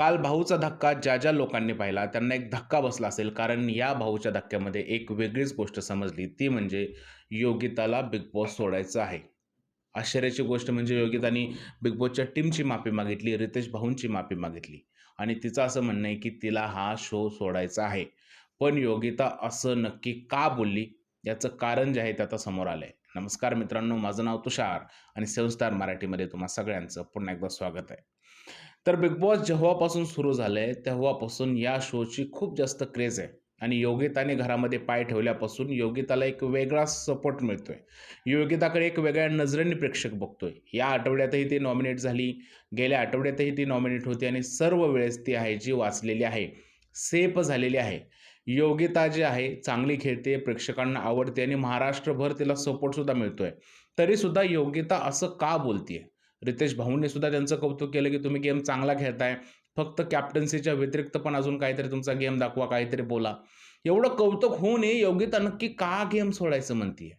काल भाऊचा धक्का ज्या ज्या लोकांनी पाहिला त्यांना एक धक्का बसला असेल कारण या भाऊच्या धक्क्यामध्ये एक वेगळीच गोष्ट समजली. ती म्हणजे योगिताला बिग बॉस सोडायचं आहे. आश्चर्याची गोष्ट म्हणजे योगितानी बिग बॉसच्या टीमची माफी मागितली रितेश भाऊंची माफी मागितली. आणि तिचं असं म्हणणं आहे की तिला हा शो सोडायचा आहे. पण योगिता असं नक्की का बोलली? याचं कारण जे आहे ते आता समोर आलं आहे नमस्कार मित्रांनो माझं नाव तुषार आणि सेव्हन मराठीमध्ये तुम्हा सगळ्यांचं पुन्हा एकदा स्वागत आहे. तर बिग बॉस जेव्हापासून सुरू झालं आहे तेव्हापासून या शोची खूप जास्त क्रेज आहे. आणि योगिताने घरामध्ये पाय ठेवल्यापासून योगिताला एक वेगळा सपोर्ट मिळतोय. योगिताकडे एक वेगळ्या नजरेने प्रेक्षक बघतोय. या आठवड्यातही ती नॉमिनेट झाली गेल्या आठवड्यातही ती नॉमिनेट होती आणि सर्व वेळेस ती आहे जी वाचलेली आहे. सेफ झालेली आहे. योगिता जी आहे चांगली खेळते प्रेक्षकांना आवडते आणि महाराष्ट्रभर तिला सपोर्टसुद्धा मिळतोय. तरीसुद्धा योगिता असं का बोलतीये? रितेश भाऊंनी सुद्धा त्यांचं कौतुक केलं की तुम्ही गेम चांगला खेळताय. फक्त कॅप्टन्सीच्या व्यतिरिक्त पण अजून काहीतरी तुमचा गेम दाखवा काहीतरी बोला. एवढं कौतुक होऊनही योगिता नक्की का गेम सोडायचं म्हणतीये?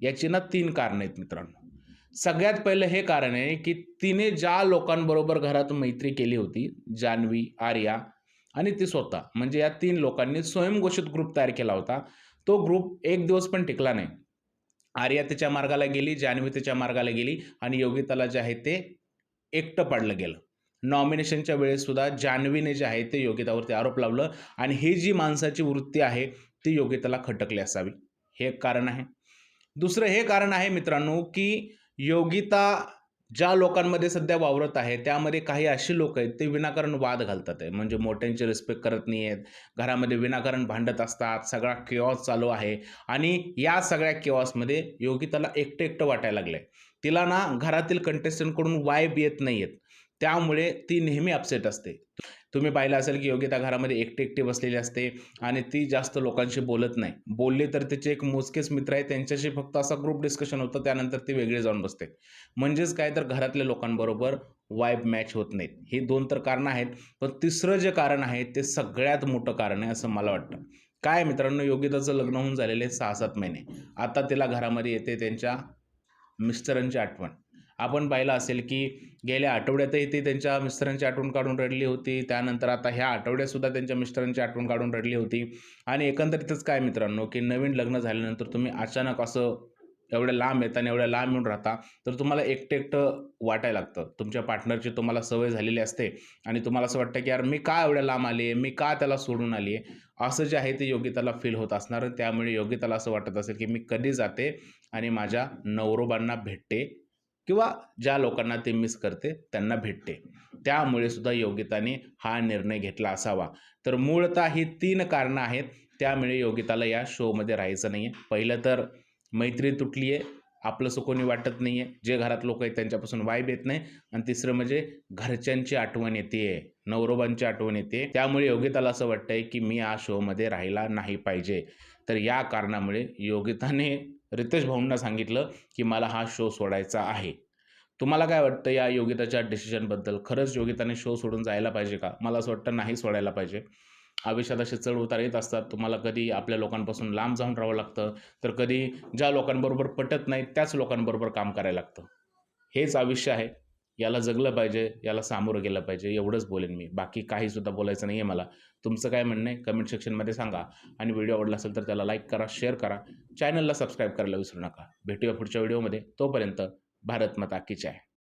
याची ना तीन कारणं आहेत मित्रांनो. सगळ्यात पहिलं हे कारण आहे की तिने ज्या लोकांबरोबर घरात मैत्री केली होती जान्हवी आर्या आणि ती स्वतः म्हणजे या तीन लोकांनी स्वयंघोषित ग्रुप तयार केला होता. तो ग्रुप एक दिवस पण टिकला नाही. आर्या त्याच्या मार्गाला गेली जान्हवी त्याच्या मार्गाला गेली आणि योगिताला जे आहे ते एकटं पाडलं गेलं. नॉमिनेशनच्या वेळेससुद्धा जान्हवीने जे आहे ते योगितावरती आरोप लावलं आणि ही जी माणसाची वृत्ती आहे ती योगिताला खटकली असावी. हे एक कारण आहे. दुसरं हे कारण आहे मित्रांनो की योगिता ज्या लोकांमध्ये सध्या वावरत आहे त्यामध्ये काही अशी लोक आहेत ते विनाकारण वाद घालतात आहे. म्हणजे मोठ्यांची रिस्पेक्ट करत नाही आहेत घरामध्ये विनाकारण भांडत असतात सगळा केऑस चालू आहे आणि या सगळ्या केऑसमध्ये योगिताला एकटं एकटं वाटायला लागलं आहे तिला ना घरातील कंटेस्टंटकडून वाईब येत नाही आहेत त्यामुळे ती नेहमी अपसेट असते. तुम्ही पाहिलं असेल की योगिता घरामध्ये एकटे एकटी बसलेली असते आणि ती जास्त लोकांशी बोलत नाही. बोलले तर तिचे एक मोजकेच मित्र आहे त्यांच्याशी फक्त असा ग्रुप डिस्कशन होतं त्यानंतर ती वेगळी जाऊन बसते. म्हणजेच काय तर घरातल्या लोकांबरोबर वाईब मॅच होत नाहीत. ही दोन तर कारणं आहेत पण तिसरं जे कारण आहे ते सगळ्यात मोठं कारण आहे असं मला वाटतं. काय मित्रांनो योगिताचं लग्न होऊन झालेले सहा सात महिने. आता तिला घरामध्ये येते त्यांच्या मिस्टरांची आठवण. आपण पाहिलं असेल की गेल्या आठवड्यातही ती त्यांच्या मिस्टरांची आठवण काढून रडली होती. त्यानंतर आता ह्या आठवड्यातसुद्धा त्यांच्या मिस्टरांची आठवण काढून रडली होती. आणि एकंदरीतच काय मित्रांनो की नवीन लग्न झाल्यानंतर तुम्ही अचानक असं एवढ्या लांब येता आणि एवढ्या लांब येऊन राहता तर तुम्हाला एकटं एकटं वाटायला लागतं. तुमच्या पार्टनरची तुम्हाला सवय झालेली असते आणि तुम्हाला असं वाटतं की यार मी का एवढ्या लांब आली आहे? मी का त्याला सोडून आली आहे? असं जे आहे ते योगिताला फील होत असणार. त्यामुळे योगिताला असं वाटत असेल की मी कधी जाते आणि माझ्या नवरोबांना भेटते किंवा ज्या लोकांना ते मिस करते त्यांना भेटते. त्यामुळे सुद्धा योगिताने हा निर्णय घेतला असावा. तर मूळतः ही तीन कारणं आहेत. त्यामुळे योगिताला या शोमध्ये राहायचं नाही आहे पहिलं तर मैत्री तुटली आहे आपलंसं कोणी वाटत नाही आहे जे घरात लोक आहेत त्यांच्यापासून वाईब येत नाही. आणि तिसरं म्हणजे घरच्यांची आठवण येते नवरोबांची आठवण येते त्यामुळे योगिताला असं वाटतंय की मी या शोमध्ये राहायला नाही पाहिजे. तर या कारणामुळे योगिताने रितेश भाऊंना सांगितलं की मला हा शो सोडायचा आहे. तुम्हाला काय वाटतं या योगिताच्या डिसिजनबद्दल खरंच योगिताने शो सोडून जायला पाहिजे का? मला असं वाटतं नाही सोडायला पाहिजे. आयुष्यात असे चढ उतार येत असतात. तुम्हाला कधी आपल्या लोकांपासून लांब जाऊन राहावं लागतं. तर कधी ज्या लोकांबरोबर पटत नाही त्याच लोकांबरोबर काम करायला लागतं. हेच आयुष्य आहे. याला जगलं पाहिजे याला सामोरं गेलं पाहिजे. एवढंच बोलेन मी. बाकी काहीसुद्धा बोलायचं नाही आहे मला. तुमचं काय म्हणणं आहे? कमेंट सेक्शनमध्ये सांगा. आणि व्हिडिओ आवडला असेल तर त्याला लाईक करा शेअर करा. चॅनलला सबस्क्राईब करायला विसरू नका. भेटूया पुढच्या व्हिडिओमध्ये. तोपर्यंत भारत माता की जय.